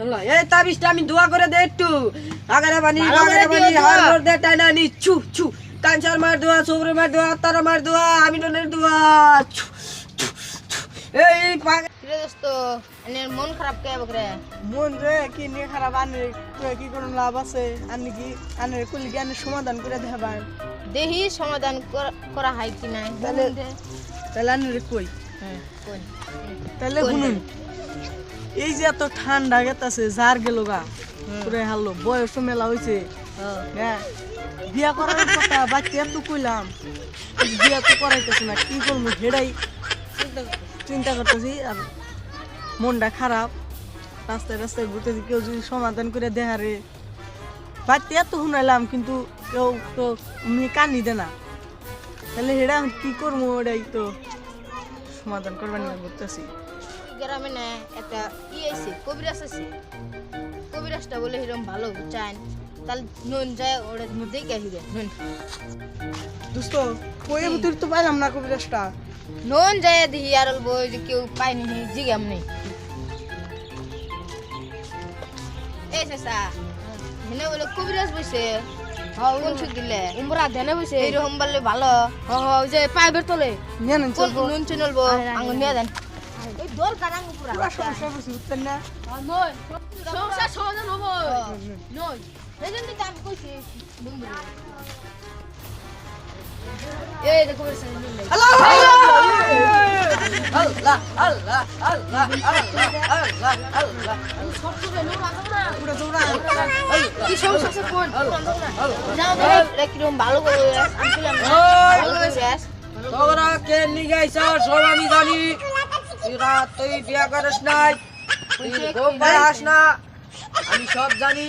আল্লাহ এই তাবিজটা আমি দোয়া করে দে একটু। আগারে বানি আগারে বানি হার দে টাইনা নি। ছু ছু। কাঞ্চার মার দোয়া মার দোয়া তারা মার দোয়া আমি ডনের দোয়া। ছু। এই পাগা কিরে দোস্ত এনে মন খারাপ কে বকরে মন রে কি নিয়ে খারাপ? আনে কি কোনো লাভ আছে? আনি কি আনে কুলি জ্ঞানের সমাধান করে দেখাবার দেহি সমাধান করা- হয় কি নাই? তাহলে- তাহলে আনি কই? হুম, কোন? তাহলে শুনুন। এই যে এত ঠান্ডা গেতাছে যার গেল গা পুরে হারলো বয়স মেলা হয়েছে হ্যাঁ। বিয়া করার কথা বাচ্চা এত কইলাম। বিয়া তো করাইতেছে না কি করব হেডাই চিন্তা করতেছি আর মনটা খারাপ রাস্তায় রাস্তায় ঘুরতেছি কেউ যদি সমাধান করে দেহারে বাচ্চা এত শুনাইলাম কিন্তু কেউ তো কানি দে না তাহলে হেডা কি করব ওটাই তো সমাধান করবার নিয়ে ঘুরতেছি গ্রামে না একটা ই আছে কবিরাজ আছে কবিরাজটা বলে এরকম ভালো চান। তাহলে নুন যায় ওরে দেখে হিরে নুন। দোস্ত কই ভিতর তো পাইলাম না কবিরাজটা। নুন যায় দেখি আর বলব যে কেউ পাইনি জিগাম নেই। এই চেষ্টা হেনে বলে কবিরাজ বসে কোন ছুট দিলে? উমরা ধ্যানে বসে এইরকম বললে ভালো। হ হ যে পাইবের তলে। নেন চলবো নুন চুনলবো আঙ্গুল নিয়ে দেন। এই দোল কারাং পুরা পুরা সমস্যা বুঝি উঠতেন না নয় সমস্যা সমাধান হব নয় সেজন্য তো আমি কইছি বন্ধু এই দেখো আল্লাহ আল্লাহ আল্লাহ আল্লাহ আল্লাহ আল্লাহ পুরা দৌড়া কি সমস্যা আছে কোন যাও রে কীরকম ভালো করে আমি ভালো করে তোমরা কে লিগাইছ সব আমি জানি তোরা তুই বিয়া করিস নাই তুই ঘুম না আমি সব জানি।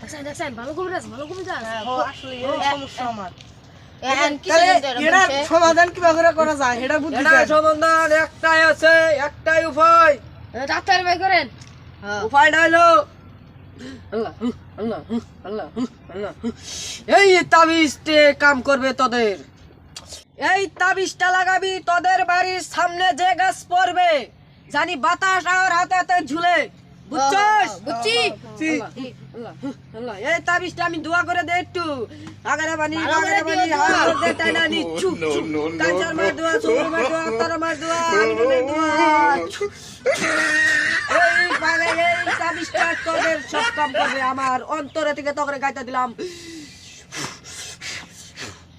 দেখছেন দেখছেন ভালো করে ভালো করে আসলে সমস্যা আমার। কি সমাধান কীভাবে করে করা যায়? এটা বুদ্ধি সমাধান একটাই আছে একটাই উপায়। ডাক্তার ভাই করেন। উপায়টা হলো আল্লাহ আল্লাহ আল্লাহ আল্লাহ। এই তাবিজতে কাম করবে তোদের। এই তাবিজটা লাগাবি তোদের বাড়ির সামনে যে গাছ পড়বে জানি বাতাস আর হাতে হাতে ঝুলে বুঝছস বুঝছি এই তাবিজটা আমি দোয়া করে দে একটু আগারে বানি আগারে বানি হাত দোয়া। টাইনা নি ছু ছু কাঞ্চার মার দোয়া সুর মার দোয়া তার মার দোয়া আমিনের দোয়া ছু, ছু। এই পাগে এই তাবিজটা তোদের সব কাম করবে আমার অন্তরে থেকে তোকে গাইতে দিলাম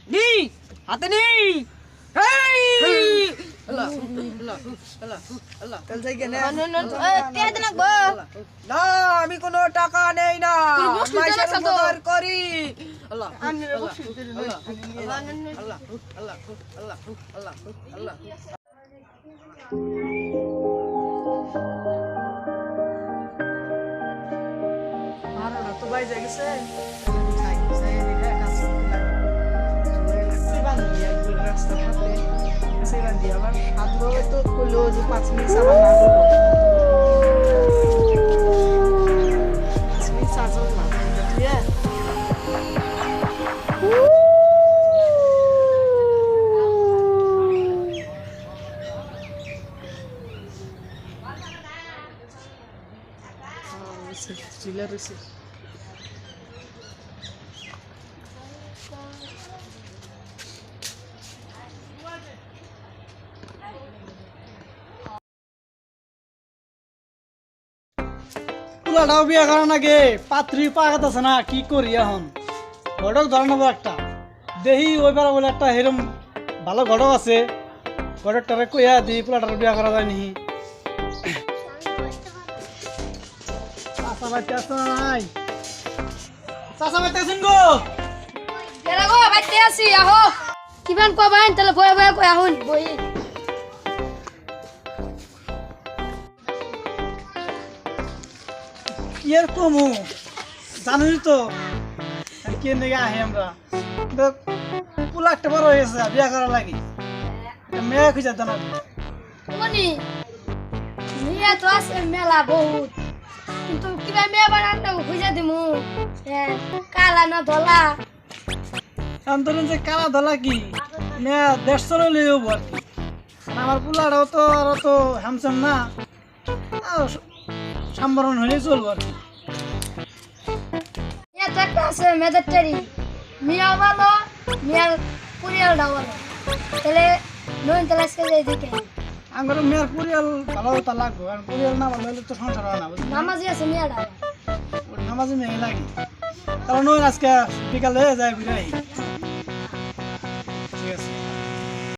নি হাতে নি এই আল্লাহ আল্লাহ আল্লাহ আল্লাহ তাহলে যাই গেলে তে দেন গো না আমি কোনো টাকা নেই না। করি। আল্লাহ আমি আল্লাহ বান্ধবী আবার ধরে তো কইলো যে পাঁচ মিনিট আবার করব। পাঁচ মিনিট রয়েছে। পোলাটাও বিয়ে করার আগে পাত্রী পাকাত আছে না কি করি এখন? ঘটক ধরে নেব একটা। দেহি ওইবার বলে একটা হেরম ভালো ঘটক আছে ঘটকটারে কইয়া দি পোলাটার বিয়ে করা যায় নি চাষা আছে না নাই? চাষা বাচ্চা আছেন গো? আছি আহো। কিমান কবাইন তাহলে বয়ে বয়ে কই আহুন। বই ইয়ের কমু জানুই তো। কে নেগে আহি আমরা? পোলা একটা বড় হয়েছে বিয়ে করা লাগি। মেয়ে খুঁজে দেন মনি মেয়ে তো আছে মেলা বহুত। কিন্তু কিবা মেয়ে বানান খুঁজে দিমু। কালা না ধলা? আন্দোলন যে কালা ধলা কি? মেয়ে দেড়শো লইও আর কি। আর আমার পোলাটাও তো আর তো হ্যামসাম না। আর সম্বরণ হলেই চলবো আর একটা আছে মেজারটারি মিয়া ভালো মিয়ার পরিয়ালটা ভালো। তাহলে নইন আজকে যাই দিকে আমার মেয়ের পরিয়াল ভালো তা লাগবে কারণ পরিয়াল না ভালো হলে তো সংসার হয় না নামাজি আছে মিয়াটা নামাজি মেয়ে লাগে। কারণ ওই আজকে বিকালে যায় ঘুরে।